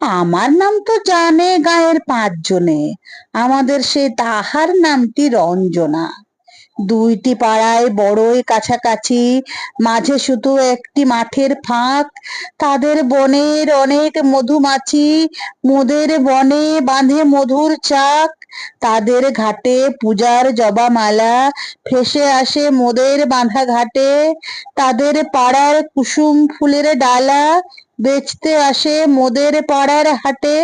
আমার নাম তো জানে গায়ের পাঁচজনে। আমাদের সে তাহার নামটি রঞ্জনা। দুইটি পাড়ায় বড়ই কাছাকাছি, মাঝে শুধু একটি মাঠের ফাঁক। তাদের বনের অনেক মধুমাছি, মোদের বনে বাঁধে মধুর চাক। তাদের ঘাটে পূজার জবামালা ভেসে আসে মোদের বাঁধা ঘাটে। তাদের পাড়ার কুসুম ফুলের ডালা বেচতে আসে মোদের পাড়ার হাটে।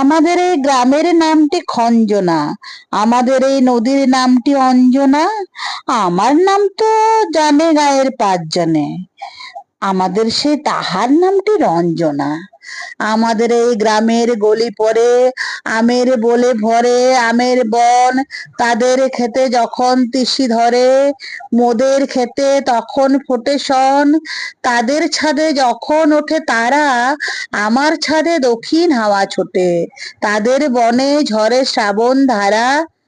আমাদের এই গ্রামের নামটি খঞ্জনা, আমাদের এই নদীর নামটি অঞ্জনা, আমার নাম তো জানে গায়ের পাঁচজনে আমাদের সেই তাহার নামটি রঞ্জনা। আমাদের এই গ্রামের গলি পরে আমের বলে ভরে, আমের বন তাদের খেতে যখন তিসি ধরে, মোদের খেতে তখন ফোটে শন, তাদের ছাদে যখন ওঠে তারা, আমার ছাদে দক্ষিণ হাওয়া ছোটে, তাদের বনে ঝরে শ্রাবণ ধারা